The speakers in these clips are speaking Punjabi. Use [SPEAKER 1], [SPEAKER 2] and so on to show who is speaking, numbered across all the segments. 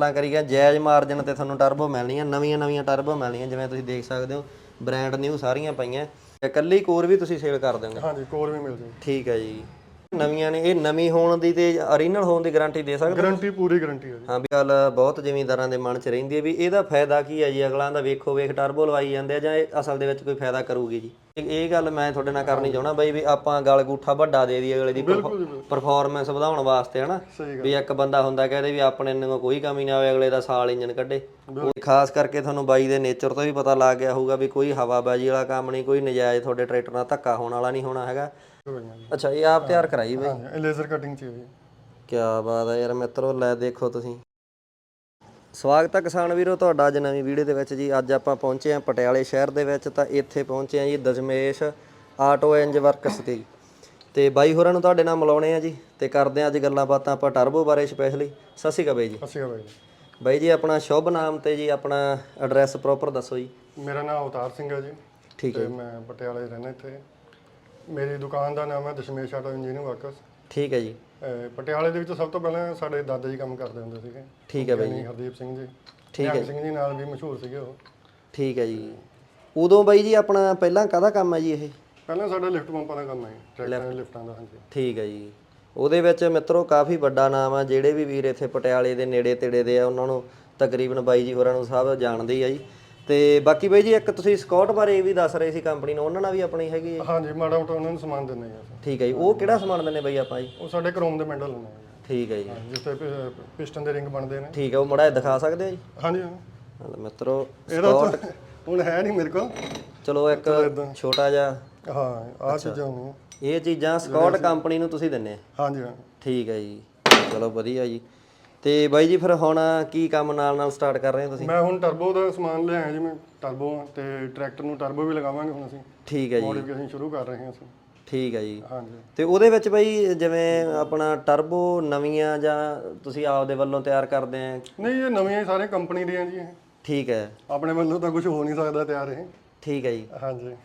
[SPEAKER 1] ਗੱਲਾਂ ਕਰੀ ਗਿਆ ਜਾਇਜ਼ ਮਾਰਜਨ ਤੇ ਤੁਹਾਨੂੰ ਟਰਬੋ ਮਿਲਣੀਆਂ ਨਵੀਆਂ ਨਵੀਆਂ ਟਰਬੋ ਮਿਲਣੀਆਂ ਜਿਵੇਂ ਤੁਸੀਂ ਦੇਖ ਸਕਦੇ ਹੋ ਬ੍ਰਾਂਡ ਨਿਊ ਸਾਰੀਆਂ ਪਈਆਂ। ਇਕੱਲੀ ਕੋਰ ਵੀ ਤੁਸੀਂ ਸੇਲ ਕਰ ਦਿਓਗੇ।
[SPEAKER 2] ਹਾਂਜੀ ਕੋਰ ਵੀ ਮਿਲ ਜਾਊਗੀ
[SPEAKER 1] ਠੀਕ ਹੈ ਜੀ। ਨਵੀਆਂ ਨੇ ਇਹ ਨਵੀਂ ਹੋਣ ਦੀ ਤੇ ਓਰੀਜਨਲ ਹੋਣ ਦੀ ਗਾਰੰਟੀ ਦੇ ਸਕਦੇ?
[SPEAKER 2] ਗਾਰੰਟੀ ਪੂਰੀ ਗਾਰੰਟੀ ਹੈ ਜੀ।
[SPEAKER 1] ਹਾਂ ਵੀ ਗੱਲ ਬਹੁਤ ਜ਼ਿਮੀਂਦਾਰਾਂ ਦੇ ਮਨ 'ਚ ਰਹਿੰਦੀ ਹੈ ਵੀ ਇਹਦਾ ਫਾਇਦਾ ਕੀ ਹੈ ਜੀ? ਅਗਲਾਂ ਦਾ ਵੇਖੋ ਵੇਖ ਟਰਬੋ ਲਵਾਈ ਜਾਂਦੇ ਆ ਜਾਂ ਇਹ ਅਸਲ ਦੇ ਵਿੱਚ ਕੋਈ ਫਾਇਦਾ ਕਰੂਗੀ ਜੀ? ਇਹ- ਗੱਲ ਮੈਂ ਤੁਹਾਡੇ ਨਾਲ ਕਰਨੀ ਚਾਹਣਾ ਬਈ ਵੀ ਆਪਾਂ ਗਲ ਗੂਠਾ ਵੱਡਾ ਦੇ ਦਈਏ ਅਗਲੇ ਦੀ ਪਰਫਾਰਮੈਂਸ ਵਧਾਉਣ ਵਾਸਤੇ ਹਨਾ ਵੀ ਇੱਕ ਬੰਦਾ ਹੁੰਦਾ ਕਹਦੇ ਵੀ ਆਪਣੇ ਨੂੰ ਕੋਈ ਕਮੀ ਨਾ ਆਵੇ ਅਗਲੇ ਦਾ ਸਾਲ ਇੰਜਨ ਕੱਢੇ। ਉਹ ਖਾਸ ਕਰਕੇ ਤੁਹਾਨੂੰ ਬਾਈ ਦੇ ਨੇਚਰ ਤੋਂ ਵੀ ਪਤਾ ਲੱਗ ਗਿਆ ਹੋਊਗਾ ਵੀ ਕੋਈ ਹਵਾਬਾਜੀ ਵਾਲਾ ਕੰਮ ਨਹੀਂ ਕੋਈ ਨਜਾਇਜ਼ ਤੁਹਾਡੇ ਟਰੈਕਟਰ ਨਾਲ ਧੱਕਾ ਹੋਣ ਵਾਲਾ ਨਹੀਂ ਹੋਣਾ ਹੈਗਾ।
[SPEAKER 2] ਜੀ
[SPEAKER 1] ਅੱਛਾ ਇਹ ਆਪ ਤਿਆਰ ਕਰਾਈ ਬਈ?
[SPEAKER 2] ਹਾਂਜੀ ਇਹ ਲੇਜ਼ਰ ਕਟਿੰਗ ਚ ਹੈ ਜੀ
[SPEAKER 1] ਕੀ ਬਾਤ ਹੈ ਯਾਰ ਮਿੱਤਰੋ ਲੈ ਦੇਖੋ ਤੁਸੀਂ। ਸਵਾਗਤ ਹੈ ਕਿਸਾਨ ਵੀਰੋ ਤੁਹਾਡਾ ਅੱਜ ਨਵੀਂ ਵੀਡੀਓ ਦੇ ਵਿੱਚ ਜੀ। ਅੱਜ ਆਪਾਂ ਪਹੁੰਚੇ ਹਾਂ ਪਟਿਆਲੇ ਸ਼ਹਿਰ ਦੇ ਵਿੱਚ ਤਾਂ ਇੱਥੇ ਪਹੁੰਚੇ ਹਾਂ ਜੀ ਦਸ਼ਮੇਸ਼ ਆਟੋ ਇੰਜ ਵਰਕਸ ਤੇ। ਤੇ ਬਾਈ ਹੋਰਾਂ ਨੂੰ ਤੁਹਾਡੇ ਨਾਲ ਮਿਲਾਉਣੇ ਆ ਜੀ ਤੇ ਕਰਦੇ ਹਾਂ ਅੱਜ ਗੱਲਾਂ ਬਾਤਾਂ ਆਪਾਂ ਟਰਬੋ ਬਾਰੇ ਸਪੈਸ਼ਲੀ ਸਤਿ ਸ਼੍ਰੀ ਅਕਾਲ ਬਾਈ ਜੀ।
[SPEAKER 2] ਅਸੀਂ ਬਾਈ ਜੀ।
[SPEAKER 1] ਬਾਈ ਜੀ ਆਪਣਾ ਸ਼ੁਭ ਨਾਮ ਤੇ ਜੀ ਆਪਣਾ ਐਡਰੈਸ ਪ੍ਰੋਪਰ ਦੱਸੋ ਜੀ।
[SPEAKER 2] ਮੇਰਾ ਨਾਮ ਅਵਤਾਰ ਸਿੰਘ ਹੈ ਜੀ।
[SPEAKER 1] ਠੀਕ ਹੈ
[SPEAKER 2] ਤੇ ਮੈਂ ਪਟਿਆਲੇ ਰਹਿੰਦਾ ਇੱਥੇ। ਮੇਰੀ ਦੁਕਾਨ ਦਾ ਨਾਮ ਹੈ ਦਸ਼ਮੇਸ਼ ਆਟੋ ਇੰਜੀਨੀਅਰਿੰਗ ਵਰਕਸ
[SPEAKER 1] ਠੀਕ ਹੈ ਜੀ।
[SPEAKER 2] ਅਹ ਪਟਿਆਲੇ ਦੇ ਵਿੱਚ ਸਭ ਤੋਂ ਪਹਿਲਾਂ ਸਾਡੇ ਦਾਦਾ ਜੀ ਕੰਮ ਕਰਦੇ ਹੁੰਦੇ ਸੀਗੇ।
[SPEAKER 1] ਠੀਕ ਹੈ ਬਾਈ
[SPEAKER 2] ਗਿਆਨੀ ਹਰਦੀਪ ਸਿੰਘ ਜੀ।
[SPEAKER 1] ਠੀਕ
[SPEAKER 2] ਨਿਹੰਗ ਸਿੰਘ ਜੀ ਨਾਲ ਵੀ ਮਸ਼ਹੂਰ ਸੀਗੇ ਉਹ।
[SPEAKER 1] ਠੀਕ ਹੈ ਜੀ। ਉਦੋਂ ਬਾਈ ਜੀ ਆਪਣਾ ਪਹਿਲਾਂ ਕਾਹਦਾ ਕੰਮ ਹੈ ਜੀ ਇਹ?
[SPEAKER 2] ਪਹਿਲਾਂ ਸਾਡਾ ਲਿਫਟ ਪੰਪਾਂ ਦਾ ਕੰਮ ਹੈ ਟਰੈਕਟਰਾਂ ਦੇ ਲਿਫਟਾਂ ਦਾ ਹਾਂਜੀ।
[SPEAKER 1] ਠੀਕ ਹੈ ਜੀ। ਉਹਦੇ ਵਿੱਚ ਮਿੱਤਰੋ ਕਾਫੀ ਵੱਡਾ ਨਾਮ ਆ ਜਿਹੜੇ ਵੀ ਵੀਰ ਇੱਥੇ ਪਟਿਆਲੇ ਦੇ ਨੇੜੇ ਤੇੜੇ ਦੇ ਆ ਉਹਨਾਂ ਨੂੰ ਤਕਰੀਬਨ ਬਾਈ ਜੀ ਹੋਰਾਂ ਨੂੰ ਸਭ ਜਾਣਦੇ ਹੀ ਆ ਜੀ। ਤੇ ਬਾਕੀ ਬਾਈ ਜੀ ਇੱਕ ਤੁਸੀਂ ਸਕਾਟ ਬਾਰੇ ਵੀ ਦੱਸ ਰਹੇ ਸੀ ਕੰਪਨੀ ਨੂੰ ਉਹਨਾਂ ਨਾਲ ਵੀ ਆਪਣੀ ਹੈਗੀ ਹੈ?
[SPEAKER 2] ਹਾਂਜੀ ਮਾੜਾ ਮੋਟਾ ਉਹਨਾਂ ਨੂੰ ਸਮਾਨ ਦਿੰਦੇ ਅਸੀਂ।
[SPEAKER 1] ਠੀਕ ਹੈ ਜੀ ਉਹ ਕਿਹੜਾ ਸਮਾਨ ਦਿੰਦੇ ਬਾਈ ਆਪਾਂ ਜੀ?
[SPEAKER 2] ਉਹ ਸਾਡੇ ਕ੍ਰੋਮ ਦੇ ਮੈਂਡਲ ਹੁੰਦੇ ਆ
[SPEAKER 1] ਠੀਕ ਹੈ ਜੀ।
[SPEAKER 2] ਜਿੱਥੇ ਪਿਸਟਨ ਦੇ ਰਿੰਗ ਬਣਦੇ ਨੇ।
[SPEAKER 1] ਠੀਕ ਹੈ ਉਹ ਮੜਾ ਦਿਖਾ ਸਕਦੇ ਆ ਜੀ?
[SPEAKER 2] ਹਾਂਜੀ ਹਾਂ
[SPEAKER 1] ਮਿੱਤਰੋ
[SPEAKER 2] ਇਹਦਾ ਤਾਂ ਹੁਣ ਹੈ ਨਹੀਂ ਮੇਰੇ ਕੋਲ।
[SPEAKER 1] ਚਲੋ ਇੱਕ ਛੋਟਾ ਜਿਹਾ।
[SPEAKER 2] ਹਾਂ ਆਹ ਚੀਜ਼ਾਂ ਹੁੰਦੀਆਂ
[SPEAKER 1] ਇਹ ਚੀਜ਼ਾਂ ਸਕਾਟ ਕੰਪਨੀ ਨੂੰ ਤੁਸੀਂ ਦਿੰਦੇ ਆ?
[SPEAKER 2] ਹਾਂਜੀ ਹਾਂ
[SPEAKER 1] ਠੀਕ ਹੈ ਜੀ। ਚਲੋ ਵਧੀਆ ਜੀ। ਤੇ ਬਾਈ ਜੀ ਫਿਰ ਹੁਣ ਕੀ ਕੰਮ ਨਾਲ ਨਾਲ ਸਟਾਰਟ ਕਰ ਰਹੇ ਹੋ ਤੁਸੀਂ?
[SPEAKER 2] ਮੈਂ ਹੁਣ ਟਰਬੋ ਦਾ ਸਮਾਨ ਲਿਆਇਆ ਜਿਵੇਂ ਟਰਬੋ ਤੇ ਟਰੈਕਟਰ ਨੂੰ ਟਰਬੋ ਵੀ ਲਗਾਵਾਂਗੇ ਹੁਣ ਅਸੀਂ।
[SPEAKER 1] ਠੀਕ ਹੈ ਜੀ।
[SPEAKER 2] ਮੋਡੀਫਿਕੇਸ਼ਨ ਸ਼ੁਰੂ ਕਰ ਰਹੇ ਹਾਂ ਅਸੀਂ।
[SPEAKER 1] ਠੀਕ ਹੈ ਜੀ।
[SPEAKER 2] ਹਾਂਜੀ।
[SPEAKER 1] ਤੇ ਉਹਦੇ ਵਿੱਚ ਬਈ ਜਿਵੇਂ ਆਪਣਾ ਟਰਬੋ ਨਵੀਆਂ ਜਾਂ ਤੁਸੀਂ ਆਪਦੇ ਵੱਲੋਂ ਤਿਆਰ ਕਰਦੇ ਆ?
[SPEAKER 2] ਨਹੀਂ ਇਹ ਨਵੀਆਂ ਹੀ ਸਾਰੇ ਕੰਪਨੀ ਦੀਆਂ ਜੀ ਇਹ।
[SPEAKER 1] ਠੀਕ ਹੈ
[SPEAKER 2] ਆਪਣੇ ਵੱਲੋਂ ਤਾਂ ਕੁਝ ਹੋ ਨਹੀਂ ਸਕਦਾ ਤਿਆਰ ਇਹ।
[SPEAKER 1] ਠੀਕ ਹੈ ਜੀ।
[SPEAKER 2] ਹਾਂਜੀ।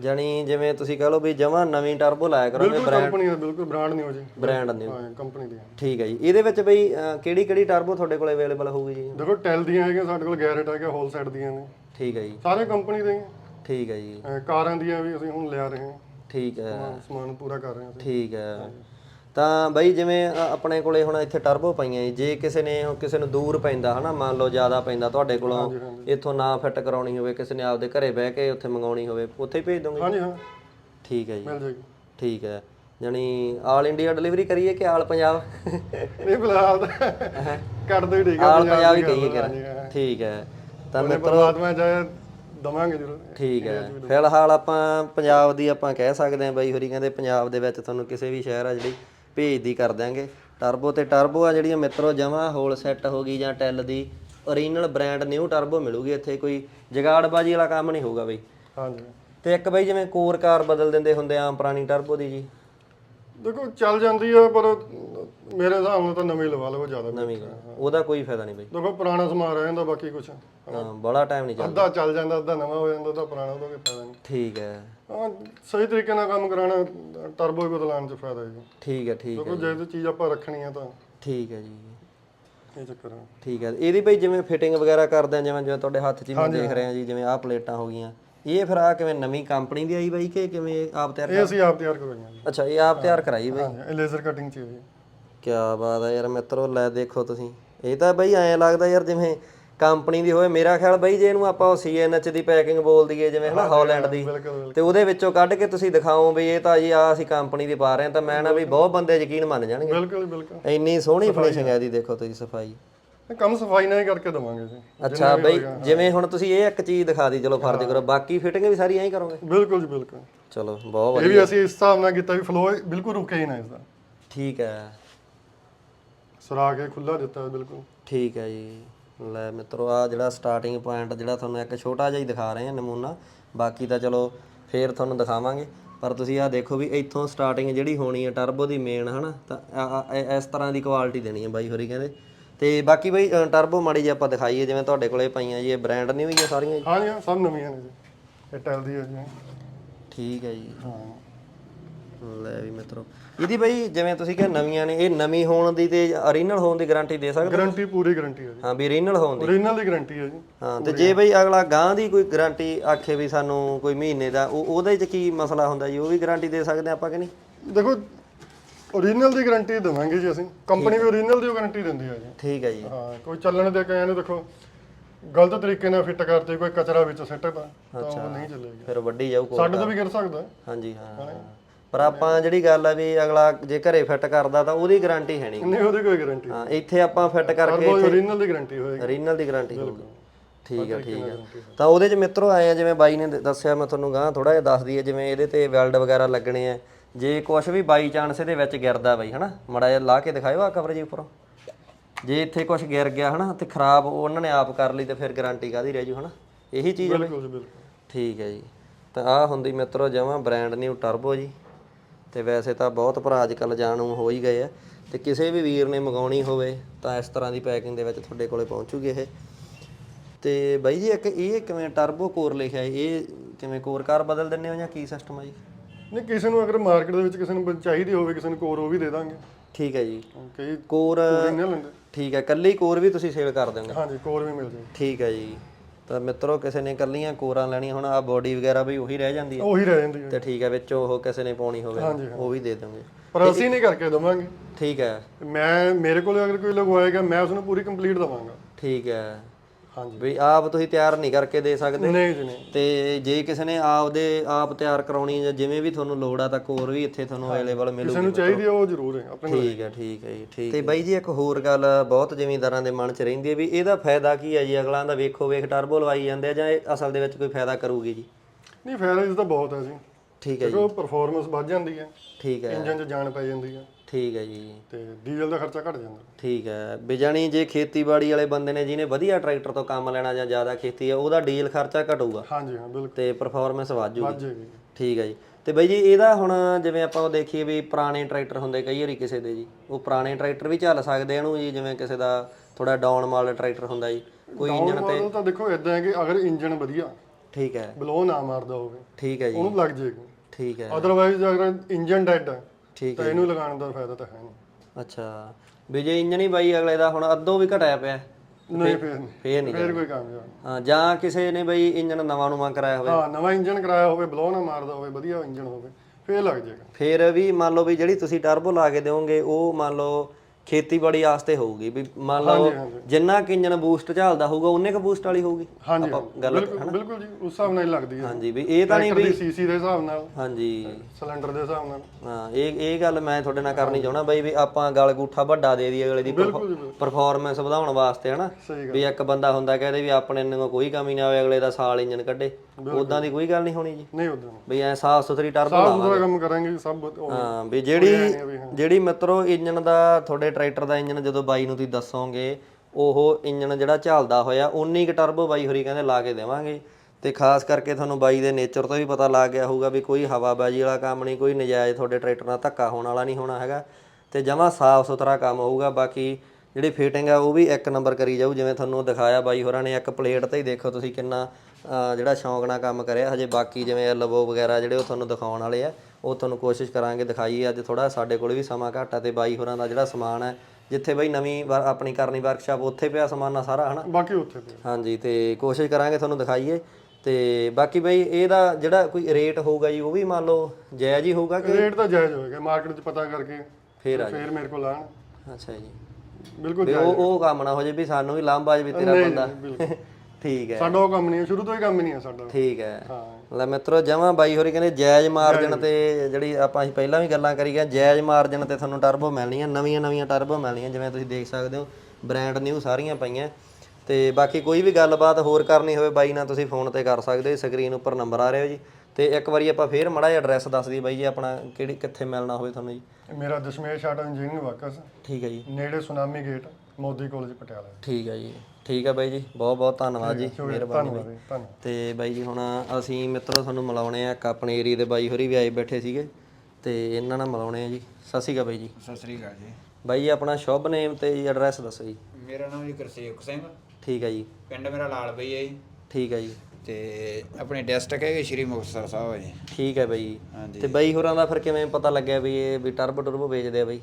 [SPEAKER 1] ਜਾਣੀ ਜਿਵੇਂ ਤੁਸੀਂ ਕਹ ਲਓ ਵੀ ਜਮਾਂ ਨਵੀਂ ਟਰਬੋ ਲਾਇਆ ਕਰੋਗੇ
[SPEAKER 2] ਬਿਲਕੁਲ ਕੰਪਨੀ ਦਾ ਬਿਲਕੁਲ ਬ੍ਰਾਂਡ ਨਹੀਂ ਹੋ ਜੀ।
[SPEAKER 1] ਬ੍ਰਾਂਡ ਨਿਊ
[SPEAKER 2] ਹਾਂ ਕੰਪਨੀ ਦੀਆਂ
[SPEAKER 1] ਠੀਕ ਹੈ ਜੀ। ਇਹਦੇ ਵਿੱਚ ਬਈ ਕਿਹੜੀ ਕਿਹੜੀ ਟਰਬੋ ਤੁਹਾਡੇ ਕੋਲ ਅਵੇਲੇਬਲ ਹੋਊਗੀ ਜੀ?
[SPEAKER 2] ਦੇਖੋ ਟੈਲ ਦੀਆਂ ਹੈਗੀਆਂ ਸਾਡੇ ਕੋਲ ਗੈਰੇਟ ਹੈਗਾ ਹੋਲ ਸੈਟ ਦੀਆਂ ਨੇ।
[SPEAKER 1] ਠੀਕ ਹੈ ਜੀ।
[SPEAKER 2] ਸਾਰੇ ਕੰਪਨੀ ਦੇ
[SPEAKER 1] ਠੀਕ ਹੈ ਜੀ।
[SPEAKER 2] ਕਾਰਾਂ ਦੀਆਂ ਵੀ ਅਸੀਂ ਹੁਣ ਲਿਆ ਰਹੇ ਹਾਂ।
[SPEAKER 1] ਠੀਕ ਹੈ
[SPEAKER 2] ਸਮਾਨ ਪੂਰਾ ਕਰ ਰਹੇ ਹਾਂ
[SPEAKER 1] ਠੀਕ ਹੈ ਤਾਂ ਬਈ ਜਿਵੇਂ ਆਪਣੇ ਕੋਲੇ ਹੁਣ ਇੱਥੇ ਟਰਬੋ ਪਈਆਂ ਜੀ। ਜੇ ਕਿਸੇ ਨੇ ਕਿਸੇ ਨੂੰ ਦੂਰ ਪੈਂਦਾ ਹਨਾ ਮੰਨ ਲਓ ਜ਼ਿਆਦਾ ਪੈਂਦਾ ਤੁਹਾਡੇ ਕੋਲੋਂ ਇੱਥੋਂ ਨਾ ਫਿੱਟ ਕਰਾਉਣੀ ਹੋਵੇ ਕਿਸੇ ਨੇ ਆਪਦੇ ਘਰੇ ਬਹਿ ਕੇ ਉੱਥੇ ਮੰਗਾਉਣੀ ਹੋਵੇ ਉੱਥੇ ਹੀ ਭੇਜ ਦੋਗੇ?
[SPEAKER 2] ਹਾਂਜੀ ਹਾਂ।
[SPEAKER 1] ਠੀਕ ਹੈ ਜੀ।
[SPEAKER 2] ਮਿਲ ਜਾਏਗੀ।
[SPEAKER 1] ਠੀਕ ਹੈ। ਜਾਣੀ ਆਲ ਇੰਡੀਆ ਡਿਲੀਵਰੀ ਕਰੀਏ ਕਿ ਆਲ ਪੰਜਾਬ
[SPEAKER 2] ਨਹੀਂ ਫਿਲਹਾਲ ਕੱਢ ਦੋ ਹੀ ਠੀਕ ਆ
[SPEAKER 1] ਆਲ ਪੰਜਾਬ ਹੀ ਕਹੀਏ ਕਿਰਾ।
[SPEAKER 2] ਹਾਂ।
[SPEAKER 1] ਠੀਕ ਹੈ। ਤਾਂ ਮਿੱਤਰੋ
[SPEAKER 2] ਪਰਮਾਤਮਾ ਚਾਹੇ ਦਵਾਂਗੇ ਜ਼ਰੂਰ।
[SPEAKER 1] ਠੀਕ ਹੈ। ਫਿਲਹਾਲ ਆਪਾਂ ਪੰਜਾਬ ਦੀ ਆਪਾਂ ਕਹਿ ਸਕਦੇ ਹਾਂ ਬਾਈ ਹੋਰੀ ਕਹਿੰਦੇ ਪੰਜਾਬ ਦੇ ਵਿੱਚ ਤੁਹਾਨੂੰ ਕਿਸੇ ਵੀ ਸ਼ਹਿਰ ਆ ਜਿਹੜੀ ਭੇਜਦੀ ਕਰ ਦਿਆਂਗੇ। ਟਰਬੋ ਤੇ ਟਰਬੋ ਆ ਜਿਹੜੀਆਂ ਮਿੱਤਰੋ ਜਮਾ ਹੋਲ ਸੈੱਟ ਹੋ ਗਈ ਜਾਂ ਟੈਲ ਦੀ। ਓਰੀਜਨਲ ਬ੍ਰਾਂਡ ਨਿਊ ਟਰਬੋ ਮਿਲੂਗੀ ਇੱਥੇ ਕੋਈ ਜਗਾੜਬਾਜੀ ਵਾਲਾ ਕੰਮ ਨਹੀਂ ਹੋਊਗਾ ਬਈ।
[SPEAKER 2] ਹਾਂਜੀ।
[SPEAKER 1] ਤੇ ਇੱਕ ਬਈ ਜਿਵੇਂ ਕੋਰ ਕਾਰ ਬਦਲ ਦਿੰਦੇ ਹੁੰਦੇ ਆਮ ਪੁਰਾਣੀ ਟਰਬੋ ਦੀ ਜੀ।
[SPEAKER 2] ਦੇਖੋ ਚੱਲ ਜਾਂਦੀ ਆ ਪਰ ਮੇਰੇ ਹਿਸਾਬ ਨਾਲ ਤਾਂ ਨਵੀਂ ਲਵਾ ਲਓ ਜ਼ਿਆਦਾ
[SPEAKER 1] ਨਵੀਂ ਉਹਦਾ ਕੋਈ ਫਾਇਦਾ ਨਹੀਂ ਬਈ।
[SPEAKER 2] ਦੇਖੋ ਪੁਰਾਣਾ ਸਮਾਨ ਰਹਿ ਜਾਂਦਾ ਬਾਕੀ ਕੁਝ
[SPEAKER 1] ਹਾਂ ਬੜਾ ਟਾਈਮ ਨਹੀਂ ਚੱਲਦਾ।
[SPEAKER 2] ਅੱਧਾ ਚੱਲ ਜਾਂਦਾ ਅੱਧਾ ਨਵਾਂ ਹੋ ਜਾਂਦਾ ਉਹਦਾ ਪੁਰਾਣਾ ਉਹਦਾ ਕੋਈ ਫਾਇਦਾ ਨਹੀਂ।
[SPEAKER 1] ਠੀਕ ਹੈ।
[SPEAKER 2] ਹਾਂ ਸਹੀ ਤਰੀਕੇ ਨਾਲ ਕੰਮ ਕਰਾਣਾ ਟਰਬੋ ਹੀ ਬਦਲਾਉਣ 'ਚ ਫਾਇਦਾ ਹੈ ਜੀ।
[SPEAKER 1] ਠੀਕ ਹੈ ਠੀਕ ਹੈ
[SPEAKER 2] ਦੇਖੋ ਜੇ। ਤੇ ਚੀਜ਼ ਆਪਾਂ ਰੱਖਣੀ ਆ ਤਾਂ
[SPEAKER 1] ਠੀਕ ਹੈ ਜੀ।
[SPEAKER 2] ਇਹ ਚੱਕਰ ਆ।
[SPEAKER 1] ਠੀਕ ਹੈ। ਇਹਦੀ ਬਈ ਜਿਵੇਂ ਫਿਟਿੰਗ ਵਗੈਰਾ ਕਰਦੇ ਆ ਜਿਵੇਂ ਜਿਵੇਂ ਤੁਹਾਡੇ ਹੱਥ 'ਚ ਹੀ ਮੈਂ ਦੇਖ ਰਿਹਾ ਜੀ ਜਿਵੇਂ ਆਹ ਪਲੇਟਾਂ ਹੋ ਗਈਆਂ। ਇਹ ਫਿਰ ਆ ਕਿਵੇਂ ਨਵੀਂ ਕੰਪਨੀ ਦੀ ਆਈ ਬਾਈ ਕਿ ਕਿਵੇਂ ਆਪ ਤਿਆਰ
[SPEAKER 2] ਇਹ ਅਸੀਂ ਆਪ ਤਿਆਰ ਕਰਵਾਈਆਂ ਜੀ।
[SPEAKER 1] ਅੱਛਾ ਇਹ ਆਪ ਤਿਆਰ ਕਰਾਈ ਬਈ।
[SPEAKER 2] ਹਾਂਜੀ ਇਹ ਲੇਜ਼ਰ ਕਟਿੰਗ 'ਚ ਹੈ ਜੀ
[SPEAKER 1] ਕੀ ਬਾਤ ਹੈ ਯਾਰ ਮਿੱਤਰੋ ਲੈ ਦੇਖੋ ਤੁਸੀਂ। ਇਹ ਤਾਂ ਬਈ ਐਂ ਲੱਗਦਾ ਯਾਰ ਜਿਵੇਂ ਕੰਪਨੀ ਦੀ ਹੋਵੇ ਮੇਰਾ ਖਿਆਲ ਬਈ ਜੇ ਇਹਨੂੰ ਆਪਾਂ ਸੀਐਨਐਚ ਦੀ ਪੈਕਿੰਗ ਬੋਲ ਦਈਏ ਜਿਵੇਂ ਹਨਾ ਹਾਲੈਂਡ ਦੀ। ਤੇ ਉਹਦੇ ਵਿੱਚੋਂ ਕੱਢ ਕੇ ਤੁਸੀਂ ਦਿਖਾਓ ਵੀ ਇਹ ਤਾਂ ਜੀ ਆ ਅਸੀਂ ਕੰਪਨੀ ਦੀ ਪਾ ਰਹੇ ਹਾਂ ਤਾਂ ਮੈਂ ਨਾ ਵੀ ਬਹੁਤ ਬੰਦੇ ਯਕੀਨ ਮੰਨ ਜਾਣਗੇ।
[SPEAKER 2] ਬਿਲਕੁਲ ਬਿਲਕੁਲ।
[SPEAKER 1] ਇੰਨੀ ਸੋਹਣੀ ਫਿਨਿਸ਼ਿੰਗ ਹੈ ਇਹਦੀ ਦੇਖੋ ਤੁਸੀਂ ਸਫ਼ਾਈ।
[SPEAKER 2] ਇਹ ਕੰਮ ਸਫ਼ਾਈ ਨਾਲ ਹੀ ਕਰਕੇ ਦਵਾਂਗੇ ਜੀ।
[SPEAKER 1] ਅੱਛਾ ਬਈ ਜਿਵੇਂ ਹੁਣ ਤੁਸੀਂ ਇਹ ਇੱਕ ਚੀਜ਼ ਦਿਖਾ ਦੀ ਚਲੋ ਫਰਜ਼ ਕਰੋ ਬਾਕੀ ਫਿਟਿੰਗ ਵੀ ਸਾਰੀ ਐਂ ਹੀ ਕਰੋਗੇ।
[SPEAKER 2] ਬਿਲਕੁਲ ਜੀ ਬਿਲਕੁਲ।
[SPEAKER 1] ਚਲੋ ਬਹੁਤ
[SPEAKER 2] ਇਹ ਵੀ ਅਸੀਂ ਇਸ ਹਿਸਾਬ ਨਾਲ ਕੀਤਾ ਵੀ ਫਲੋ ਬਿਲਕੁਲ ਰੁਕੇ ਹੀ ਨਾ ਇਸਦਾ
[SPEAKER 1] ਠੀਕ ਹੈ।
[SPEAKER 2] ਸਰਾ ਕੇ ਖੁੱਲਾ ਦਿੱਤਾ ਬਿਲਕੁਲ।
[SPEAKER 1] ਠੀਕ ਹੈ ਜੀ। ਲੈ ਮਿੱਤਰੋ ਆ ਜਿਹੜਾ ਸਟਾਰਟਿੰਗ ਪੁਆਇੰਟ ਜਿਹੜਾ ਤੁਹਾਨੂੰ ਇੱਕ ਛੋਟਾ ਜਿਹਾ ਹੀ ਦਿਖਾ ਰਹੇ ਹਾਂ ਨਮੂਨਾ ਬਾਕੀ ਤਾਂ ਚਲੋ ਫੇਰ ਤੁਹਾਨੂੰ ਦਿਖਾਵਾਂਗੇ। ਪਰ ਤੁਸੀਂ ਆ ਦੇਖੋ ਵੀ ਇੱਥੋਂ ਸਟਾਰਟਿੰਗ ਜਿਹੜੀ ਹੋਣੀ ਹੈ ਟਰਬੋ ਦੀ ਮੇਨ ਹਨਾ? ਤਾਂ ਆ- ਆ- ਇਹ- ਇਸ ਤਰ੍ਹਾਂ ਦੀ ਕੁਆਲਿਟੀ ਦੇਣੀ ਹੈ ਬਾਈ ਹੋਰੀ ਕਹਿੰਦੇ। ਤੇ ਬਾਕੀ ਬਈ ਟਰਬੋ ਮਾੜੀ ਜੇ ਆਪਾਂ ਦਿਖਾਈਏ ਜਿਵੇਂ ਤੁਹਾਡੇ ਕੋਲੇ ਪਈਆਂ ਜੀ ਇਹ ਬ੍ਰਾਂਡ ਨਿਊ ਹੀ ਆ ਸਾਰੀਆਂ ਜੀ?
[SPEAKER 2] ਹਾਂ ਜੀ ਹਾਂ, ਸਭ ਨਵੀਆਂ ਨੇ ਜੀ। ਇਹ ਟੈਲ ਦੀ ਹੈ ਜੀ।
[SPEAKER 1] ਠੀਕ ਹੈ ਜੀ।
[SPEAKER 2] ਹਾਂ।
[SPEAKER 1] ਲੈ ਵੀ ਮਿੱਤਰੋ। ਇਹਦੀ ਬਈ ਜਿਵੇਂ ਤੁਸੀਂ ਕਿਹਾ ਨਵੀਆਂ ਨੇ ਇਹ ਨਵੀਂ ਹੋਣ ਦੀ ਤੇ ਓਰੀਜਨਲ ਹੋਣ ਦੀ ਗਾਰੰਟੀ ਦੇ ਸਕਦੇ
[SPEAKER 2] ਗਾਰੰਟੀ ਪੂਰੀ ਗਾਰੰਟੀ ਹੈ ਜੀ।
[SPEAKER 1] ਹਾਂ ਵੀ ਓਰੀਜਨਲ ਹੋਣ ਦੀ।
[SPEAKER 2] ਓਰੀਜਨਲ ਦੀ ਗਾਰੰਟੀ ਹੈ ਜੀ।
[SPEAKER 1] ਹਾਂ ਤੇ ਜੇ ਬਈ ਅਗਲਾ ਗਾਂ ਦੀ ਕੋਈ ਗਾਰੰਟੀ ਆਖੇ ਵੀ ਸਾਨੂੰ ਕੋਈ ਮਹੀਨੇ ਦਾ ਉਹ ਉਹਦੇ ਚ ਕੀ ਮਸਲਾ ਹੁੰਦਾ ਜੀ? ਉਹ ਵੀ ਗਾਰੰਟੀ ਦੇ ਸਕਦੇ ਆਪਾਂ ਕਿ ਨਹੀਂ?
[SPEAKER 2] ਦੇਖੋ ਓਰੀਜਨਲ ਦੀ ਗਾਰੰਟੀ ਦੇਵਾਂਗੇ ਜੀ ਅਸੀਂ। ਕੰਪਨੀ ਵੀ ਓਰੀਜਨਲ ਦੀ ਗਾਰੰਟੀ ਦਿੰਦੀ ਹੈ ਜੀ।
[SPEAKER 1] ਠੀਕ ਹੈ ਜੀ।
[SPEAKER 2] ਹਾਂ ਕੋਈ ਚੱਲਣ ਦੇ ਕਈਆਂ ਨੇ ਦੇਖੋ ਗਲਤ ਤਰੀਕੇ ਨਾਲ ਫਿੱਟ ਕਰਤੇ ਕੋਈ ਕਚਰਾ ਵਿੱਚ ਸਿੱਟਦਾ ਤਾਂ ਉਹ ਨਹੀਂ ਚੱਲੇਗੀ।
[SPEAKER 1] ਫਿਰ ਵੱਡੀ ਜਾਊ ਕੋਲ
[SPEAKER 2] ਸਾਡੇ ਤੋਂ ਵੀ ਗਿਰ ਸਕਦਾ।
[SPEAKER 1] ਹਾਂਜੀ ਹਾਂ। ਪਰ ਆਪਾਂ ਜਿਹੜੀ ਗੱਲ ਆ ਵੀ ਅਗਲਾ ਜੇ ਘਰੇ ਫਿੱਟ ਕਰਦਾ ਤਾਂ ਉਹਦੀ ਗਾਰੰਟੀ ਹੈ ਨਹੀਂ।
[SPEAKER 2] ਨਹੀਂ ਉਹਦੀ ਕੋਈ ਗਾਰੰਟੀ
[SPEAKER 1] ਹਾਂ ਇੱਥੇ ਆਪਾਂ ਫਿੱਟ ਕਰਕੇ
[SPEAKER 2] ਕੋਈ ਓਰੀਜਨਲ ਦੀ ਗਾਰੰਟੀ ਹੋਏਗੀ।
[SPEAKER 1] ਓਰੀਜਨਲ ਦੀ ਗਾਰੰਟੀ ਹੋਊਗੀ। ਠੀਕ ਹੈ ਠੀਕ ਹੈ ਤਾਂ ਉਹਦੇ ਚ ਮਿੱਤਰੋ ਆਏ ਆ ਜਿਵੇਂ ਬਾਈ ਨੇ ਦੱਸਿਆ ਮੈਂ ਤੁਹਾਨੂੰ ਗਾਂ ਥੋੜਾ ਜਿਹਾ ਦੱਸ ਦਈਏ ਜਿਵੇਂ ਇਹਦੇ ਤੇ ਵੈਲਡ ਵਗੈਰਾ ਲੱਗਣੇ ਆ। ਜੇ ਕੁਝ ਵੀ ਬਾਈ ਚਾਂਸ ਇਹਦੇ ਵਿੱਚ ਗਿਰਦਾ ਬਾਈ ਹਨਾ? ਮੜਾ ਜਿਹਾ ਲਾ ਕੇ ਦਿਖਾਇਓ ਆ ਕਵਰੇਜ ਉੱਪਰੋਂ। ਜੇ ਇੱਥੇ ਕੁਝ ਗਿਰ ਗਿਆ ਹਨਾ ਤੇ ਖਰਾਬ ਉਹ ਉਹਨਾਂ ਨੇ ਆਪ ਕਰ ਲਈ ਤੇ ਫਿਰ ਗਾਰੰਟੀ ਕਾਦੀ ਰਹਿ ਜੂ ਹਨਾ? ਇਹੀ ਚੀਜ਼ ਹੈ?
[SPEAKER 2] ਬਿਲਕੁਲ
[SPEAKER 1] ਠੀਕ ਹੈ ਜੀ। ਤਾਂ ਆ ਹੁੰਦੀ ਮਿੱਤਰੋ ਜਮਾਂ ਬ੍ਰਾਂਡ ਨਿਊ ਟਰਬੋ ਜੀ। ਤੇ ਵੈਸੇ ਤਾਂ ਬਹੁਤ ਭਰਾ ਅੱਜ ਕੱਲ ਜਾਣੂ ਹੋ ਹੀ ਗਏ ਆ। ਤੇ ਕਿਸੇ ਵੀ ਵੀਰ ਨੇ ਮੰਗਾਉਣੀ ਹੋਵੇ ਤਾਂ ਇਸ ਤਰ੍ਹਾਂ ਦੀ ਪੈਕਿੰਗ ਦੇ ਵਿੱਚ ਤੁਹਾਡੇ ਕੋਲੇ ਪਹੁੰਚੂਗੀ ਇਹ। ਤੇ ਬਾਈ ਜੀ ਇੱਕ ਇਹ ਕਿਵੇਂ ਟਰਬੋ ਕੋਰ ਲਿਖਿਆ ਹੈ? ਇਹ ਕਿਵੇਂ ਕੋਰ ਕਾਰ ਬਦਲ ਦਿੰਨੇ ਹੋ ਜਾਂ ਕੀ ਸਿਸਟਮ ਆ ਜੀ?
[SPEAKER 2] ਨਹੀਂ ਕਿਸੇ ਨੂੰ ਅਗਰ ਮਾਰਕੀਟ ਦੇ ਵਿੱਚ ਕਿਸੇ ਨੂੰ ਚਾਹੀਦੀ ਹੋਵੇ ਕਿਸੇ ਨੂੰ ਕੋਰ ਉਹ ਵੀ ਦੇ ਦਾਂਗੇ।
[SPEAKER 1] ਠੀਕ ਹੈ ਜੀ।
[SPEAKER 2] ਕਈ
[SPEAKER 1] ਕੋਰ
[SPEAKER 2] ਓਰੀਜਨਲ ਹੁੰਦੇ
[SPEAKER 1] ਠੀਕ ਹੈ ਕੱਲੀ ਕੋਰ ਵੀ ਤੁਸੀਂ ਸੇਲ ਕਰ ਦਿਓਗੇ?
[SPEAKER 2] ਹਾਂਜੀ ਕੋਰ ਵੀ ਮਿਲ ਜਾਏ
[SPEAKER 1] ਠੀਕ ਹੈ ਜੀ। ਤਾਂ ਮਿੱਤਰੋ ਕਿਸੇ ਨੇ ਕੱਲੀਆਂ ਕੋਰਾਂ ਲੈਣੀਆਂ ਹੁਣ ਆ ਬੋਡੀ ਵਗੈਰਾ ਵੀ ਉਹੀ ਰਹਿ ਜਾਂਦੀ ਹੈ।
[SPEAKER 2] ਉਹੀ ਰਹਿ ਜਾਂਦੀ ਹੈ।
[SPEAKER 1] ਤੇ ਠੀਕ ਹੈ ਵਿੱਚੋਂ ਉਹ ਕਿਸੇ ਨੇ ਪਾਉਣੀ ਹੋਵੇ ਉਹ ਵੀ ਦੇ ਦੋਗੇ
[SPEAKER 2] ਪਰ ਅਸੀਂ ਨਹੀਂ ਕਰਕੇ ਦਵਾਂਗੇ।
[SPEAKER 1] ਠੀਕ ਹੈ।
[SPEAKER 2] ਮੈਂ ਮੇਰੇ ਕੋਲ ਅਗਰ ਕੋਈ ਲਗਵਾਏਗਾ ਮੈਂ ਉਸ ਨੂੰ ਪੂਰੀ ਕੰਪਲੀਟ ਦਵਾਂਗਾ।
[SPEAKER 1] ਠੀਕ ਹੈ। ਵੀ ਆਪ ਤੁਸੀਂ ਤਿਆਰ ਨਹੀਂ ਕਰਕੇ ਦੇ ਸਕਦੇ।
[SPEAKER 2] ਨਹੀਂ ਜੀ ਨਹੀਂ।
[SPEAKER 1] ਤੇ ਜੇ ਕਿਸੇ ਨੇ ਆਪਦੇ ਆਪ ਤਿਆਰ ਕਰਾਉਣੀ ਜਾਂ ਜਿਵੇਂ ਵੀ ਤੁਹਾਨੂੰ ਲੋੜ ਆ ਤਾਂ ਕੋਰ ਵੀ ਇੱਥੇ ਤੁਹਾਨੂੰ ਅਵੇਲੇਬਲ ਮਿਲੂਗੀ
[SPEAKER 2] ਕਿਸੇ ਨੂੰ ਚਾਹੀਦੀ ਹੈ ਉਹ ਜ਼ਰੂਰ ਹੈ ਆਪਣੇ
[SPEAKER 1] ਠੀਕ ਹੈ ਠੀਕ ਹੈ ਜੀ ਠੀਕ ਤੇ ਬਾਈ ਜੀ ਇੱਕ ਹੋਰ ਗੱਲ ਬਹੁਤ ਜ਼ਿਮੀਂਦਾਰਾਂ ਦੇ ਮਨ 'ਚ ਰਹਿੰਦੀ ਹੈ ਵੀ ਇਹਦਾ ਫਾਇਦਾ ਕੀ ਹੈ ਜੀ? ਅਗਲਾਂ ਦਾ ਵੇਖੋ ਵੇਖ ਟਰਬੋ ਲਵਾਈ ਜਾਂਦੇ ਆ ਜਾਂ ਇਹ ਅਸਲ ਦੇ ਵਿੱਚ ਕੋਈ ਫਾਇਦਾ ਕਰੂਗੀ ਜੀ?
[SPEAKER 2] ਨਹੀਂ ਫਾਇਦਾ ਇਸ ਦਾ ਬਹੁਤ ਹੈ ਜੀ।
[SPEAKER 1] ਠੀਕ ਹੈ ਜੀ।
[SPEAKER 2] ਦੇਖੋ ਪਰਫਾਰਮੈਂਸ ਵੱਧ ਜਾਂਦੀ ਹੈ।
[SPEAKER 1] ਠੀਕ ਹੈ।
[SPEAKER 2] ਇੰਜਨ 'ਚ ਜਾਨ ਪੈ ਜਾਂਦੀ ਹੈ
[SPEAKER 1] ਠੀਕ ਹੈ ਜੀ।
[SPEAKER 2] ਤੇ ਡੀਜ਼ਲ ਦਾ ਖਰਚਾ ਘਟ ਜਾਂਦਾ।
[SPEAKER 1] ਠੀਕ ਹੈ। ਬਿਜਾਣੀ ਜੇ ਖੇਤੀਬਾੜੀ ਵਾਲੇ ਬੰਦੇ ਨੇ ਜਿਹਨੇ ਵਧੀਆ ਟਰੈਕਟਰ ਤੋਂ ਕੰਮ ਲੈਣਾ ਜਾਂ ਜ਼ਿਆਦਾ ਖੇਤੀ ਹੈ ਉਹਦਾ ਡੀਜ਼ਲ ਖਰਚਾ ਘਟੂਗਾ।
[SPEAKER 2] ਹਾਂਜੀ ਹਾਂ ਬਿਲਕੁਲ।
[SPEAKER 1] ਤੇ ਪਰਫਾਰਮੈਂਸ ਵਾਜੂਗੀ ਠੀਕ ਹੈ ਜੀ। ਤੇ ਬਾਈ ਜੀ ਇਹਦਾ ਹੁਣ ਜਿਵੇਂ ਆਪਾਂ ਉਹ ਦੇਖੀਏ ਵੀ ਪੁਰਾਣੇ ਟਰੈਕਟਰ ਹੁੰਦੇ ਕਈ ਵਾਰੀ ਕਿਸੇ ਦੇ ਜੀ ਉਹ ਪੁਰਾਣੇ ਟਰੈਕਟਰ ਵੀ ਚੱਲ ਸਕਦੇ ਇਹਨੂੰ ਜੀ ਜਿਵੇਂ ਕਿਸੇ ਦਾ ਥੋੜਾ ਡਾਊਨ ਮਾਡਲ ਟਰੈਕਟਰ ਹੁੰਦਾ ਜੀ ਕੋਈ
[SPEAKER 2] ਡਾਊਨ ਮਾਡਲ ਤਾਂ ਦੇਖੋ ਇਦਾਂ ਹੈ ਕਿ ਅਗਰ ਇੰਜਨ ਵਧੀਆ
[SPEAKER 1] ਠੀਕ ਹੈ।
[SPEAKER 2] ਬਲੋ ਨਾ ਮਾਰਦਾ ਹੋਵੇ
[SPEAKER 1] ਠੀਕ ਹੈ ਜੀ।
[SPEAKER 2] ਉਹਨੂੰ ਲੱਗ ਜਾਏਗੀ।
[SPEAKER 1] ਠੀਕ ਹੈ।
[SPEAKER 2] ਅਦਰਵਾਈਜ਼ ਅਗਰ ਇੰਜਨ ਡੈਡ ਹੈ
[SPEAKER 1] ਠੀਕ
[SPEAKER 2] ਤਾਂ ਇਹਨੂੰ ਲਗਾਉਣ ਦਾ ਫਾਇਦਾ ਤਾਂ ਹੈ ਨਹੀਂ।
[SPEAKER 1] ਅੱਛਾ। ਵੀ ਜੇ ਇੰਜਨ ਹੀ ਬਾਈ ਅਗਲੇ ਦਾ ਹੁਣ ਅੱਧੋ ਵੀ ਘਟਾਇਆ ਪਿਆ
[SPEAKER 2] ਨਹੀਂ ਫਿਰ ਨਹੀਂ।
[SPEAKER 1] ਫੇਰ ਨਹੀਂ
[SPEAKER 2] ਫਿਰ ਕੋਈ ਕਾਮਯਾਬ
[SPEAKER 1] ਹਾਂ ਜਾਂ ਕਿਸੇ ਨੇ ਬਈ ਇੰਜਨ ਨਵਾਂ ਨੂੰ ਕਰਾਇਆ ਹੋਵੇ।
[SPEAKER 2] ਹਾਂ ਨਵਾਂ ਇੰਜਨ ਕਰਾਇਆ ਹੋਵੇ ਬਲੋ ਨਾ ਮਾਰਦਾ ਹੋਵੇ ਵਧੀਆ ਇੰਜਨ ਹੋਵੇ ਫੇਰ ਲੱਗ ਜਾਏਗਾ।
[SPEAKER 1] ਫੇਰ ਵੀ ਮੰਨ ਲਓ ਵੀ ਜਿਹੜੀ ਤੁਸੀਂ ਟਰਬੋ ਲਾ ਕੇ ਦਿਓਗੇ ਉਹ ਮੰਨ ਲਓ ਖੇਤੀਬਾੜੀ ਵਾਸਤੇ ਹੋਊਗੀ ਵੀ ਮੰਨ ਲਓ ਜਿੰਨਾ ਕਿ ਇੰਜਨ ਬੂਸਟ ਝਾਲਦਾ ਹੋਊਗਾ ਉਹਨੇ ਕ ਬੂਸਟ ਵਾਲੀ ਹੋਊਗੀ।
[SPEAKER 2] ਹਾਂਜੀ
[SPEAKER 1] ਗੱਲ
[SPEAKER 2] ਬਿਲਕੁਲ ਬਿਲਕੁਲ ਜੀ ਉਸ ਹਿਸਾਬ ਨਾਲ ਹੀ ਲੱਗਦੀ ਹੈ।
[SPEAKER 1] ਹਾਂਜੀ ਵੀ ਇਹ ਤਾਂ ਨਹੀਂ
[SPEAKER 2] ਦੀ ਸੀਸੀ ਦੇ ਹਿਸਾਬ ਨਾਲ
[SPEAKER 1] ਹਾਂਜੀ।
[SPEAKER 2] ਸਿਲੰਡਰ ਦੇ ਹਿਸਾਬ ਨਾਲ।
[SPEAKER 1] ਹਾਂ ਇਹ ਇਹ ਗੱਲ ਮੈਂ ਤੁਹਾਡੇ ਨਾਲ ਕਰਨੀ ਚਾਹਣਾ ਬਈ ਵੀ ਆਪਾਂ ਗਲ ਗੂਠਾ ਵੱਡਾ ਦੇ ਦਈਏ ਅਗਲੇ ਦੀ ਪਰਫਾਰਮੈਂਸ ਵਧਾਉਣ ਵਾਸਤੇ ਹਨਾ। ਵੀ ਇੱਕ ਬੰਦਾ ਹੁੰਦਾ ਕਹਿੰਦੇ ਵੀ ਆਪਣੇ ਨੂੰ ਕੋਈ ਕਮੀ ਨਾ ਹੋਵੇ ਅਗਲੇ ਦਾ ਸਾਲ ਇੰਜਨ ਕੱਢੇ। ਉਦਾਂ ਦੀ ਕੋਈ ਗੱਲ ਨਹੀਂ ਹੋਣੀ ਜੀ।
[SPEAKER 2] ਨਹੀਂ ਉਦੋਂ
[SPEAKER 1] ਵੀ ਐ ਸਾਫ਼ ਸੁਥਰੀ ਟਰਬੋ
[SPEAKER 2] ਸਾਫ਼ ਸੁਥਰਾ ਕੰਮ ਕਰਾਂਗੇ ਸਭ
[SPEAKER 1] ਹਾਂ ਵੀ ਜਿਹੜੀ ਜਿਹੜੀ ਮਿੱਤਰੋ ਇੰਜਨ ਦਾ ਤੁਹਾਡੇ ਟਰੈਕਟਰ ਦਾ ਇੰਜਨ ਜਦੋਂ ਬਾਈ ਨੂੰ ਤੁਸੀਂ ਦੱਸੋਗੇ ਉਹ ਇੰਜਨ ਜਿਹੜਾ ਝਾਲਦਾ ਹੋਇਆ ਉਨੀ ਕੁ ਟਰਬੋ ਬਾਈ ਹੋਰੀ ਕਹਿੰਦੇ ਲਾ ਕੇ ਦੇਵਾਂਗੇ। ਤੇ ਖਾਸ ਕਰਕੇ ਤੁਹਾਨੂੰ ਬਾਈ ਦੇ ਨੇਚਰ ਤੋਂ ਵੀ ਪਤਾ ਲੱਗ ਗਿਆ ਹੋਊਗਾ ਵੀ ਕੋਈ ਹਵਾਬਾਜੀ ਵਾਲਾ ਕੰਮ ਨਹੀਂ ਕੋਈ ਨਜਾਇਜ਼ ਤੁਹਾਡੇ ਟਰੈਕਟਰ ਨਾਲ ਧੱਕਾ ਹੋਣ ਵਾਲਾ ਨਹੀਂ ਹੋਣਾ ਹੈਗਾ। ਤੇ ਜਮਾ ਸਾਫ਼ ਸੁਥਰਾ ਕੰਮ ਹੋਊਗਾ ਬਾਕੀ ਜਿਹੜੀ ਫਿਟਿੰਗ ਆ ਉਹ ਵੀ ਇੱਕ ਨੰਬਰ ਕਰੀ ਜਾਊ ਜਿਵੇਂ ਤੁਹਾਨੂੰ ਦਿਖਾਇਆ ਬਾਈ ਹੋਰਾਂ ਨੇ ਇੱਕ ਪਲੇਟ ਤੇ ਹੀ ਦੇਖੋ ਤੁਸੀਂ ਕਿੰਨਾ ਅਹ, ਜਿਹੜਾ ਸ਼ੌਂਕ ਨਾਲ ਕੰਮ ਕਰਿਆ। ਹਜੇ ਬਾਕੀ ਜਿਵੇਂ ਐਲਬੋ ਵਗੈਰਾ ਜਿਹੜੇ ਉਹ ਤੁਹਾਨੂੰ ਦਿਖਾਉਣ ਵਾਲੇ ਆ। ਉਹ ਤੁਹਾਨੂੰ ਕੋਸ਼ਿਸ਼ ਕਰਾਂਗੇ ਦਿਖਾਈਏ। ਅੱਜ ਥੋੜਾ ਸਾਡੇ ਕੋਲ ਵੀ ਸਮਾਂ ਘੱਟ ਆ ਤੇ ਬਾਈ ਹੋਰਾਂ ਦਾ ਜਿਹੜਾ ਸਮਾਨ ਹੈ ਜਿੱਥੇ ਬਾਈ ਨਵੀਂ ਵਾਰ- ਆਪਣੀ ਕਰਨੀ ਵਰਕਸ਼ਾਪ ਉੱਥੇ ਪਿਆ ਸਮਾਨ ਆ ਸਾਰਾ ਹਨਾ?
[SPEAKER 2] ਬਾਕੀ ਉੱਥੇ ਪਿਆ।
[SPEAKER 1] ਹਾਂਜੀ ਤੇ ਕੋਸ਼ਿਸ਼ ਕਰਾਂਗੇ ਤੁਹਾਨੂੰ ਦਿਖਾਈਏ। ਤੇ ਬਾਕੀ ਬਈ ਇਹਦਾ ਜਿਹੜਾ ਕੋਈ ਰੇਟ ਹੋਊਗਾ ਜੀ ਉਹ ਵੀ ਮੰਨ ਲਓ ਜਾਇਜ਼ ਹੀ ਹੋਊਗਾ ਕਿ
[SPEAKER 2] ਰੇਟ ਤਾਂ ਜਾਇਜ਼ ਹੋਏਗਾ ਮਾਰਕੀਟ 'ਚ ਪਤਾ ਕਰਕੇ
[SPEAKER 1] ਫੇਰ ਆ
[SPEAKER 2] ਫੇਰ ਮੇਰੇ ਕੋਲ ਆਣ
[SPEAKER 1] ਅੱਛਾ ਜੀ।
[SPEAKER 2] ਬਿਲਕੁਲ
[SPEAKER 1] ਵੀ ਉਹ ਉਹ ਕੰਮ ਨਾ ਹੋ ਜੇ ਵੀ ਸਾਨੂੰ ਵੀ ਲਾਂਭਾ ਵੀ ਤੇਰਾ ਬੰਦਾ। ਠੀਕ ਹੈ।
[SPEAKER 2] ਸਾਡਾ ਉਹ ਕੰਮ ਨਹੀਂ ਹੈ ਸ਼ੁਰੂ ਤੋਂ ਹੀ ਕੰਮ ਨਹੀਂ ਹੈ ਸਾਡਾ।
[SPEAKER 1] ਠੀਕ ਹੈ।
[SPEAKER 2] ਹਾਂ।
[SPEAKER 1] ਲੈ ਮਿੱਤਰੋ ਜਮਾਂ ਬਾਈ ਹੋਰੀ ਕਹਿੰਦੇ ਜਾਇਜ਼ ਮਾਰਜਨ ਤੇ ਜਿਹੜੀ ਆਪਾਂ ਅਸੀਂ ਪਹਿਲਾਂ ਵੀ ਗੱਲਾਂ ਕਰੀ ਗਏ ਜਾਇਜ਼ ਮਾਰਜਨ ਤੇ ਤੁਹਾਨੂੰ ਟਰਬੋ ਮਿਲਣੀਆਂ ਨਵੀਆਂ ਨਵੀਆਂ ਟਰਬੋ ਮਿਲਣੀਆਂ ਜਿਵੇਂ ਤੁਸੀਂ ਦੇਖ ਸਕਦੇ ਹੋ ਬ੍ਰਾਂਡ ਨਿਊ ਸਾਰੀਆਂ ਪਈਆਂ। ਤੇ ਬਾਕੀ ਕੋਈ ਵੀ ਗੱਲਬਾਤ ਹੋਰ ਕਰਨੀ ਹੋਵੇ ਬਾਈ ਨਾਲ ਤੁਸੀਂ ਫੋਨ ਤੇ ਕਰ ਸਕਦੇ ਹੋ ਸਕਰੀਨ ਉੱਪਰ ਨੰਬਰ ਆ ਰਿਹਾ ਜੀ। ਤੇ ਇੱਕ ਵਾਰੀ ਆਪਾਂ ਫੇਰ ਮੜਾ ਜਿਹਾ ਐਡਰੈਸ ਦੱਸ ਦਈਏ ਬਾਈ ਜੀ ਆਪਣਾ ਕਿਹੜੀ ਕਿੱਥੇ ਮਿਲਣਾ ਹੋਵੇ ਤੁਹਾਨੂੰ ਜੀ।
[SPEAKER 2] ਮੇਰਾ ਦਸ਼ਮੇਸ਼ ਆਟੋ ਇੰਜੀਨੀਅਰਿੰਗ ਵਰਕਸ
[SPEAKER 1] ਠੀਕ ਹੈ ਜੀ।
[SPEAKER 2] ਨੇੜੇ ਸੁਨਾਮੀ ਗੇਟ ਮੋਦੀ ਕਾਲਜ ਪਟਿਆਲਾ।
[SPEAKER 1] ਠੀਕ ਹੈ ਜੀ। ਠੀਕ ਹੈ ਬਾਈ ਜੀ ਬਹੁਤ ਬਹੁਤ ਧੰਨਵਾਦ ਜੀ ਮਿਹਰਬਾਨੀ
[SPEAKER 2] ਧੰਨਵਾਦ
[SPEAKER 1] ਤੇ ਬਾਈ ਜੀ ਹੁਣ ਅਸੀਂ ਮਿੱਤਰੋ ਤੁਹਾਨੂੰ ਮਿਲਾਉਣੇ ਆ ਇੱਕ ਆਪਣੇ ਏਰੀਆ ਦੇ ਬਾਈ ਹੋਰੀ ਵੀ ਆਏ ਬੈਠੇ ਸੀਗੇ। ਤੇ ਇਹਨਾਂ ਨਾਲ ਮਿਲਾਉਣੇ ਆ ਜੀ। ਸਤਿ ਸ਼੍ਰੀ ਅਕਾਲ ਬਾਈ ਜੀ।
[SPEAKER 3] ਸਤਿ ਸ੍ਰੀ ਅਕਾਲ ਜੀ।
[SPEAKER 1] ਬਾਈ ਜੀ ਆਪਣਾ ਸ਼ੁਭ ਨੇਮ ਤੇ ਜੀ ਐਡਰੈਸ ਦੱਸੋ ਜੀ।
[SPEAKER 3] ਮੇਰਾ ਨਾਮ ਜੀ ਗੁਰਸੇਵਕ ਸਿੰਘ।
[SPEAKER 1] ਠੀਕ ਹੈ ਜੀ।
[SPEAKER 3] ਪਿੰਡ ਮੇਰਾ ਲਾਲ ਬਈ ਹੈ ਜੀ।
[SPEAKER 1] ਠੀਕ ਹੈ ਜੀ।
[SPEAKER 3] ਤੇ ਆਪਣੀ ਡਿਸਟ੍ਰਿਕਟ ਹੈਗੀ ਸ਼੍ਰੀ ਮੁਕਤਸਰ ਸਾਹਿਬ ਹੈ ਜੀ।
[SPEAKER 1] ਠੀਕ ਹੈ ਬਈ।
[SPEAKER 3] ਹਾਂਜੀ।
[SPEAKER 1] ਤੇ ਬਈ ਹੋਰਾਂ ਦਾ ਫਿਰ ਕਿਵੇਂ ਪਤਾ ਲੱਗਿਆ ਵੀ ਇਹ ਵੀ ਟਰਬੋ ਟਰਬੋ ਵੇਚਦੇ ਆ ਬਈ?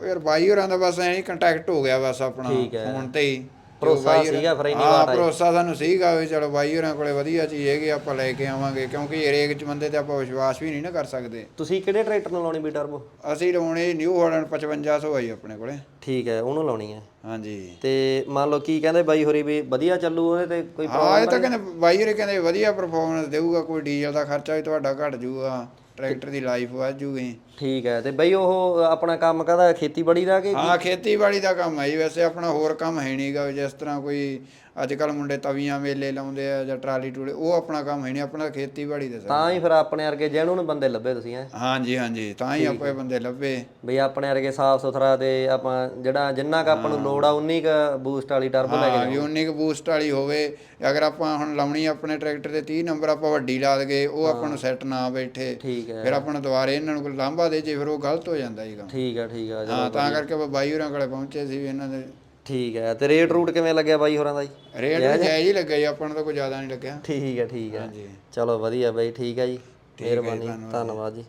[SPEAKER 3] ਉਹ ਯਾਰ ਬਾਈ ਹੋਰਾਂ ਦਾ ਬਸ ਐਂ ਹੀ ਕੰਟੈਕਟ ਹੋ ਗਿਆ ਬਸ ਆਪਣਾ
[SPEAKER 1] ਠੀਕ ਹੈ।
[SPEAKER 3] ਫੋਨ ਤੇ ਹੀ।
[SPEAKER 1] ਭਰੋਸਾ ਸੀਗਾ ਫਿਰ ਇੰਨੀ
[SPEAKER 3] ਹਾਂ। ਭਰੋਸਾ ਸਾਨੂੰ ਸੀਗਾ ਵੀ ਚਲੋ ਬਾਈ ਹੋਰਾਂ ਕੋਲੇ ਵਧੀਆ ਚੀਜ਼ ਹੈਗੀ ਆਪਾਂ ਲੈ ਕੇ ਆਵਾਂਗੇ ਕਿਉਂਕਿ ਹਰੇਕ ਚ ਬੰਦੇ ਤੇ ਆਪਾਂ ਵਿਸ਼ਵਾਸ ਵੀ ਨਹੀਂ ਨਾ ਕਰ ਸਕਦੇ।
[SPEAKER 1] ਤੁਸੀਂ ਕਿਹੜੇ ਟਰੈਕਟਰ ਨੂੰ ਲਾਉਣੀ ਬਈ ਟਰਬੋ
[SPEAKER 3] ਅਸੀਂ ਲਾਉਣੇ ਨਿਊ ਹਾਲੈਂਡ 5500 ਆਈ ਆਪਣੇ ਕੋਲੇ।
[SPEAKER 1] ਠੀਕ ਹੈ ਉਹਨੂੰ ਲਾਉਣੀ ਹੈ।
[SPEAKER 3] ਹਾਂਜੀ।
[SPEAKER 1] ਤੇ ਮੰਨ ਲਓ ਕੀ ਕਹਿੰਦੇ ਬਾਈ ਹੋਰੀ ਵੀ ਵਧੀਆ ਚੱਲੂ ਉਹਦੇ ਤੇ ਕੋਈ
[SPEAKER 3] ਹਾਂ ਇਹ ਤਾਂ ਕਹਿੰਦੇ ਬਾਈ ਹੋਰੇ ਕਹਿੰਦੇ ਵਧੀਆ ਪਰਫਾਰਮੈਂਸ ਦੇਊਗਾ ਕੋਈ ਡੀਜ਼ਲ ਦਾ ਖਰਚਾ ਵੀ ਤੁਹਾਡਾ ਘਟ ਜਾਊਗਾ। ਟਰੈਕਟਰ ਦੀ ਲਾਈਫ ਵੱਧ ਜੂਗੀ।
[SPEAKER 1] ਠੀਕ ਹੈ ਤੇ ਬਈ ਉਹ ਆਪਣਾ ਕੰਮ ਕਹਦਾ ਖੇਤੀਬਾੜੀ ਦਾ ਕਿ
[SPEAKER 3] ਹਾਂ ਖੇਤੀਬਾੜੀ ਦਾ ਕੰਮ ਹੈ ਜੀ ਵੈਸੇ ਆਪਣਾ ਹੋਰ ਕੰਮ ਹੈ ਨਹੀਂਗਾ ਜਿਸ ਤਰ੍ਹਾਂ ਕੋਈ ਅੱਜ ਕੱਲ ਮੁੰਡੇ ਤਵੀਆਂ ਮੇਲੇ ਲਾਉਂਦੇ ਆ ਜਾਂ ਟਰਾਲੀ ਟੂਲੇ ਉਹ ਆਪਣਾ ਕੰਮ ਹੈ ਨਹੀਂ ਆਪਣਾ ਖੇਤੀਬਾੜੀ ਦਾ
[SPEAKER 1] ਤਾਂ ਹੀ ਫਿਰ ਆਪਣੇ ਵਰਗੇ ਜਿਹਨੂੰ ਬੰਦੇ ਲੱਭੇ ਤੁਸੀਂ ਐ
[SPEAKER 3] ਹਾਂਜੀ ਹਾਂਜੀ ਤਾਂ ਹੀ ਆਪਾਂ ਇਹ ਬੰਦੇ ਲੱਭੇ।
[SPEAKER 1] ਬਈ ਆਪਣੇ ਵਰਗੇ ਸਾਫ਼ ਸੁਥਰਾ ਤੇ ਆਪਾਂ ਜਿਹੜਾ ਜਿੰਨਾ ਕ ਆਪਾਂ ਨੂੰ ਲੋੜ ਆ ਉਨੀ ਕ ਬੂਸਟ ਵਾਲੀ ਟਰਬੋ ਲੈ ਕੇ
[SPEAKER 3] ਹਾਂ ਯੂਨਿਕ ਬੂਸਟ ਵਾਲੀ ਹੋਵੇ। ਅਗਰ ਆਪਾਂ ਹੁਣ ਲਾਉਣੀ ਆਪਣੇ ਟਰੈਕਟਰ ਤੇ 30 ਨੰਬਰ ਆਪਾਂ ਵੱਡੀ ਲਾ ਦਗੇ ਉਹ ਆਪਾਂ ਨੂੰ ਸੈੱਟ ਨਾ ਬੈਠੇ।
[SPEAKER 1] ਠੀਕ ਹੈ।
[SPEAKER 3] ਫਿਰ ਆਪਾਂ ਨੂੰ ਦੁਬਾਰੇ ਇਹਨਾਂ ਨੂੰ ਕੋਈ ਲਾਂਭਾ ਦੇ ਜੇ ਫਿਰ ਉਹ ਗਲਤ ਹੋ ਜਾਂਦਾ ਜੀ ਕੰਮ
[SPEAKER 1] ਠੀਕ ਹੈ ਠੀਕ ਹੈ ਚਲੋ
[SPEAKER 3] ਹਾਂ ਤਾਂ ਕਰਕੇ ਬਾਈ ਹੋਰਾਂ ਕੋਲੇ ਪਹੁੰਚੇ ਸੀ ਵੀ ਇਹਨਾਂ ਦੇ
[SPEAKER 1] ਠੀਕ ਹੈ ਤੇ ਰੇਟ ਰੂਟ ਕਿਵੇਂ ਲੱਗਿਆ ਬਾਈ ਹੋਰਾਂ ਦਾ ਜੀ?
[SPEAKER 3] ਰੇਟ ਜਾਇਜ਼ ਹੀ ਲੱਗਾ ਜੀ ਆਪਾਂ ਨੂੰ ਤਾਂ ਕੋਈ ਜ਼ਿਆਦਾ ਨਹੀਂ ਲੱਗਿਆ।
[SPEAKER 1] ਠੀਕ ਹੈ ਠੀਕ ਹੈ।
[SPEAKER 3] ਹਾਂਜੀ।
[SPEAKER 1] ਚਲੋ ਵਧੀਆ ਬਾਈ ਠੀਕ ਹੈ ਜੀ। ਮਿਹਰਬਾਨੀ ਧੰਨਵਾਦ ਜੀ।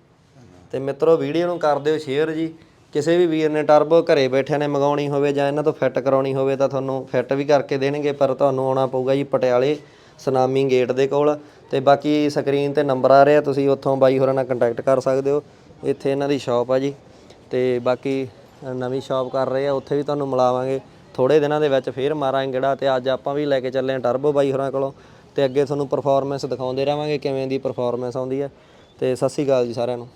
[SPEAKER 1] ਤੇ ਮਿੱਤਰੋ ਵੀਡੀਓ ਨੂੰ ਕਰ ਦਿਓ ਸ਼ੇਅਰ ਜੀ। ਕਿਸੇ ਵੀ ਵੀਰ ਨੇ ਟਰਬੋ ਘਰੇ ਬੈਠਿਆਂ ਨੇ ਮੰਗਾਉਣੀ ਹੋਵੇ ਜਾਂ ਇਹਨਾਂ ਤੋਂ ਫਿੱਟ ਕਰਾਉਣੀ ਹੋਵੇ ਤਾਂ ਤੁਹਾਨੂੰ ਫਿੱਟ ਵੀ ਕਰਕੇ ਦੇਣਗੇ ਪਰ ਤੁਹਾਨੂੰ ਆਉਣਾ ਪਊਗਾ ਜੀ ਪਟਿਆਲੇ ਸੁਨਾਮੀ ਗੇਟ ਦੇ ਕੋਲ। ਤੇ ਬਾਕੀ ਸਕਰੀਨ ਤੇ ਨੰਬਰ ਆ ਰਿਹਾ ਤੁਸੀਂ ਉੱਥੋਂ ਬਾਈ ਹੋਰਾਂ ਨਾਲ ਕੰਟੈਕਟ ਕਰ ਸਕਦੇ ਹੋ। ਇੱਥੇ ਇਹਨਾਂ ਦੀ ਸ਼ਾਪ ਆ ਜੀ। ਤੇ ਬਾਕੀ ਨਵੀਂ ਸ਼ਾਪ ਕਰ ਰਹੇ ਆ ਉੱਥੇ ਵੀ ਤੁਹਾਨੂੰ ਮਿਲਾਵਾਂਗੇ। ਥੋੜੇ ਦਿਨਾਂ ਦੇ ਵਿੱਚ ਫੇਰ ਮਾਰਾਂਗੇ ਗੇੜਾ ਤੇ ਅੱਜ ਆਪਾਂ ਵੀ ਲੈ ਕੇ ਚੱਲੇ ਆ ਟਰਬੋ ਬਾਈ ਹੋਰਾਂ ਕੋਲੋਂ ਤੇ ਅੱਗੇ ਤੁਹਾਨੂੰ ਪਰਫਾਰਮੈਂਸ ਦਿਖਾਉਂਦੇ ਰਹਾਂਗੇ ਕਿਵੇਂ ਦੀ ਪਰਫਾਰਮੈਂਸ ਆਉਂਦੀ ਹੈ। ਤੇ ਸਤਿ ਸ਼੍ਰੀ ਅਕਾਲ ਜੀ ਸਾਰਿਆਂ ਨੂੰ।